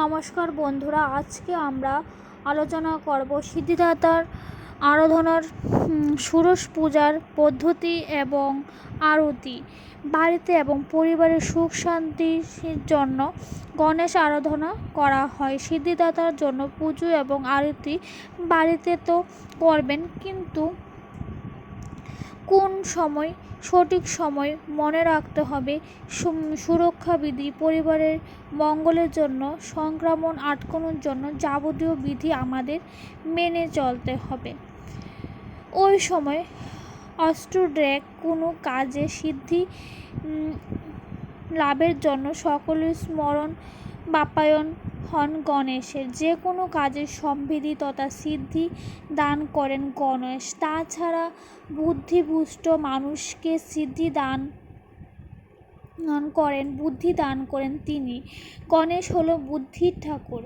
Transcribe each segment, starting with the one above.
নমস্কার বন্ধুরা, আজকে আমরা আলোচনা করব সিদ্ধিদাতার আরাধনার ষোড়শ পূজার পদ্ধতি এবং আরতি, বাড়িতে এবং পরিবারের সুখ শান্তির জন্য গণেশ আরাধনা করা হয়। সিদ্ধিদাতার জন্য পুজো এবং আরতি বাড়িতে তো করবেন, কিন্তু কোন সময় সঠিক সময় মনে রাখতে হবে? সুম- সুরক্ষা বিধি পরিবারের মঙ্গলের জন্য, সংক্রমণ আটকানোর জন্য যাবতীয় বিধি আমাদের মেনে চলতে হবে। ওই সময় অস্ট্রোড্র্যাক কোনো কাজে সিদ্ধি লাভের জন্য সকলের স্মরণ বাপায়ন হন গণেশের। যে কোনো কাজে সমৃদ্ধি তথা সিদ্ধি দান করেন গণেশ। তাছাড়া বুদ্ধিভুষ্ট মানুষকে সিদ্ধি দান দান করেন, বুদ্ধি দান করেন তিনি। গণেশ হলো বুদ্ধির ঠাকুর।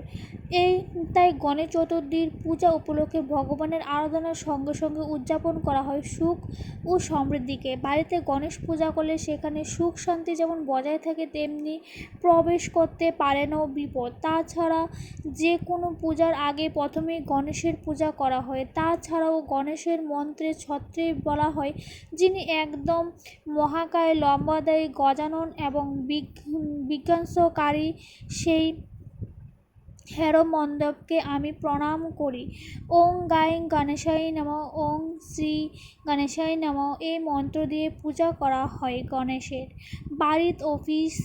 এই তাই গণেশ চতুর্থীর পূজা উপলক্ষে ভগবানের আরাধনার সঙ্গে সঙ্গে উদযাপন করা হয় সুখ ও সমৃদ্ধিকে। বাড়িতে গণেশ পূজা করলে সেখানে সুখ শান্তি যেমন বজায় থাকে, তেমনি প্রবেশ করতে পারেনও বিপদ। তাছাড়া যে কোনো পূজার আগে প্রথমেই গণেশের পূজা করা হয়। তাছাড়াও গণেশের মন্ত্রে ছত্রে বলা হয়, যিনি একদম মহাকায় লম্বাদায়ী গজানন এবং বিধ্বংসকারী সেই হেরো মণ্ডপকে আমি প্রণাম করি। ওং গাই গণেশাই নম, ওং শ্রী গণেশাই নম এই মন্ত্র দিয়ে পূজা করা হয় গণেশের। বাড়িত অফিস,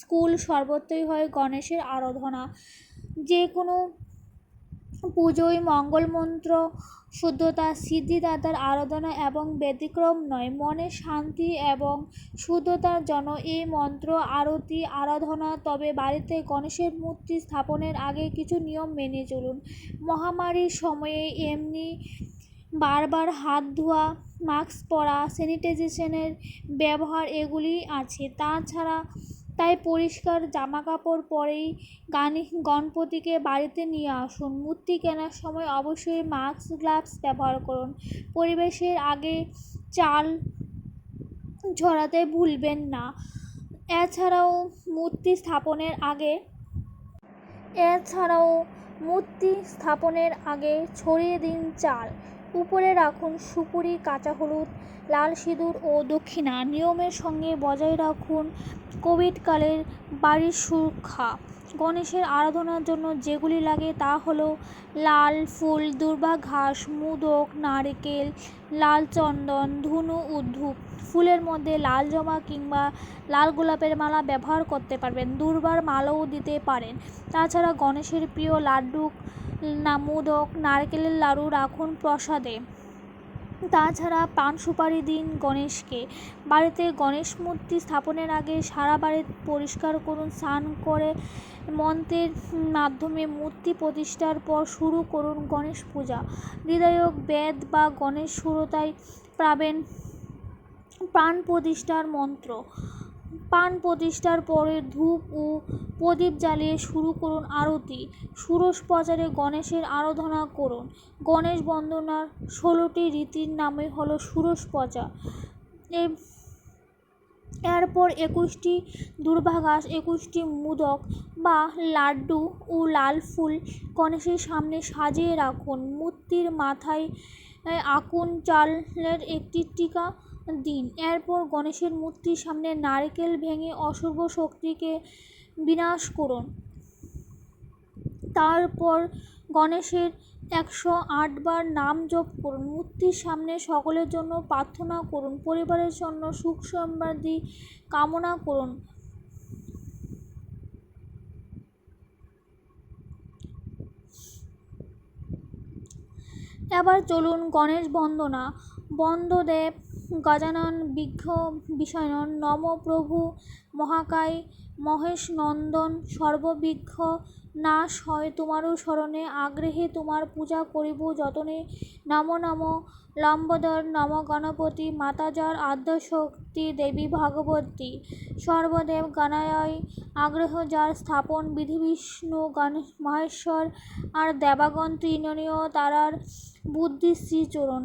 স্কুল সর্বত্রই হয় গণেশের আরাধনা। যে কোনো পুজোয় মঙ্গলমন্ত্র, শুদ্ধতা, সিদ্ধিদাতার আরাধনা এবং ব্যতিক্রম নয়। মনের শান্তি এবং শুদ্ধতার জন্য এই মন্ত্র, আরতি, আরাধনা, তবে বাড়িতে গণেশের মূর্তি স্থাপনের আগে কিছু নিয়ম মেনে চলুন। মহামারীর সময়ে এমনি বারবার হাত ধোয়া, মাস্ক পরা, স্যানিটাইজেশনের ব্যবহার এগুলি আছে। তাছাড়া তাই পরিষ্কার জামা কাপড় পরেই গানি গণপতিকে বাড়িতে নিয়ে আসুন। মূর্তি কেনার সময় অবশ্যই মাস্ক, গ্লাভস ব্যবহার করুন। পরিবেশের আগে চাল ঝরাতে ভুলবেন না। এছাড়াও মূর্তি স্থাপনের আগে এছাড়াও মূর্তি স্থাপনের আগে ছড়িয়ে দিন চাল। উপরে রাখুন সুপুরি, কাঁচা হলুদ, লাল সিঁদুর ও দক্ষিণা। নিয়মের সঙ্গে বজায় রাখুন কোভিডকালের বাড়ির সুরক্ষা। গণেশের আরাধনার জন্য যেগুলি লাগে তা হলো লাল ফুল, দুর্বা ঘাস, মুদক, নারকেল, লাল চন্দন, ধুনু ও ফুলের মধ্যে লাল জমা কিংবা লাল গোলাপের মালা ব্যবহার করতে পারবেন, দুর্বার মালাও দিতে পারেন। তাছাড়া গণেশের প্রিয় লাড্ডু মোদক নারকেলের লাড়ু রাখুন প্রসাদে। তাছাড়া পান সুপারি দিন গণেশকে। বাড়িতে গণেশ মূর্তি স্থাপনের আগে সারা বাড়ি পরিষ্কার করুন, স্নান করে মন্ত্রের মাধ্যমে মূর্তি প্রতিষ্ঠার পর শুরু করুন গণেশ পূজা। হৃদয়ক বেদ বা গণেশ সুরতায় পাবেন প্রাণ প্রতিষ্ঠার মন্ত্র। পান প্রতিষ্ঠার পরে ধূপ ও প্রদীপ জ্বালিয়ে শুরু করুন আরতি। ষোড়শ প্রচারে গণেশের আরাধনা করুন। গণেশ বন্দনার ষোলোটি রীতির নামে হলো ষোড়শ পচা এরপর একুশটি দুর্ভাগাস একুশটি মোদক বা লাড্ডু ও লাল ফুল গণেশের সামনে সাজিয়ে রাখুন। মূর্তির মাথায় আকুন চালের একটি টিকা দিন। এরপর গণেশের মূর্তির সামনে নারকেল ভেঙে অশুভ শক্তিকে বিনাশ করুন। তারপর গণেশের একশো আটবার নাম জপ করুন। মূর্তির সামনে সকলের জন্য প্রার্থনা করুন। পরিবারের জন্য সুখ সমৃদ্ধি কামনা করুন। এবার চলুন গণেশ বন্দনা। বন্দদেব, গজানন, বিঘ্ন বিষয়ন নম প্রভু মহাকায়, মহেশ নন্দন সর্ববিঘ্ন নাশ হয় তোমারও স্মরণে, আগ্রহে তোমার পূজা করিব যতনে। নম নম, লম্বোদর নম গণপতি, মাতাজার আদ্যশক্তি দেবী ভগবতী। সর্বদেব গণায় আগ্রহ যার স্থাপন বিধি বিষ্ণু গণেশ মহেশ্বর আর দেবাগণ তৃণনীয় তারার বুদ্ধি শ্রীচরণ।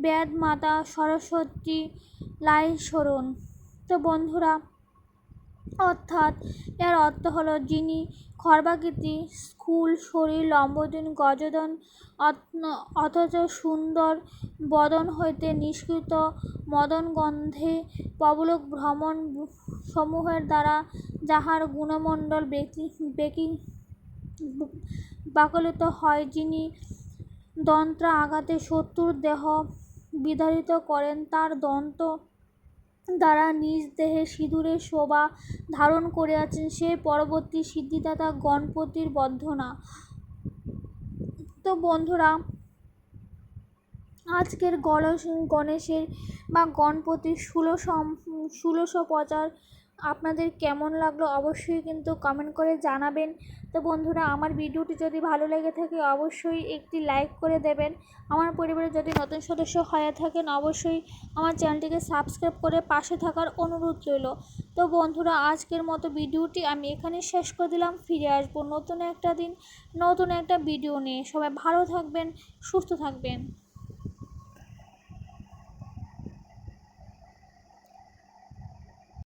বেদ মাতা সরস্বতী লাই শরণ তো বন্ধুরা অর্থাৎ এর অর্থ হলো যিনি খর্বাকৃতি স্থূল শরীর, লম্বদিন, গজদন অথচ সুন্দর বদন হইতে নিষ্কৃত মদনগন্ধে প্রবলক ভ্রমণ সমূহের দ্বারা যাহার গুণমণ্ডল বেকি বেকি, বাকলিত হয়, যিনি দন্ত্র আঘাতে শত্রুর দেহ বিদারিত করেন, তার দন্ত দ্বারা নিজ দেহে সিঁদুরের শোভা ধারণ করে আছেন সে পরবর্তী সিদ্ধিদাতা গণপতির বর্ধনা। তো বন্ধুরা, আজকের গণেশ গণেশের বা গণপতির ষোলোশ ষোলোশো প্রচার আপনাদের কেমন লাগল অবশ্যই কিন্তু কমেন্ট করে জানাবেন। তো বন্ধুরা, আমার ভিডিওটি যদি ভালো লেগে থাকে অবশ্যই একটি লাইক করে দেবেন। আমার পরিবারে যদি নতুন সদস্য হয়ে থাকেন অবশ্যই আমার চ্যানেলটিকে সাবস্ক্রাইব করে পাশে থাকার অনুরোধ রইল। তো বন্ধুরা, আজকের মতো ভিডিওটি আমি এখানে শেষ করে দিলাম। ফিরে আসব নতুন একটা দিন, নতুন একটা ভিডিও নিয়ে। সবাই ভালো থাকবেন, সুস্থ থাকবেন।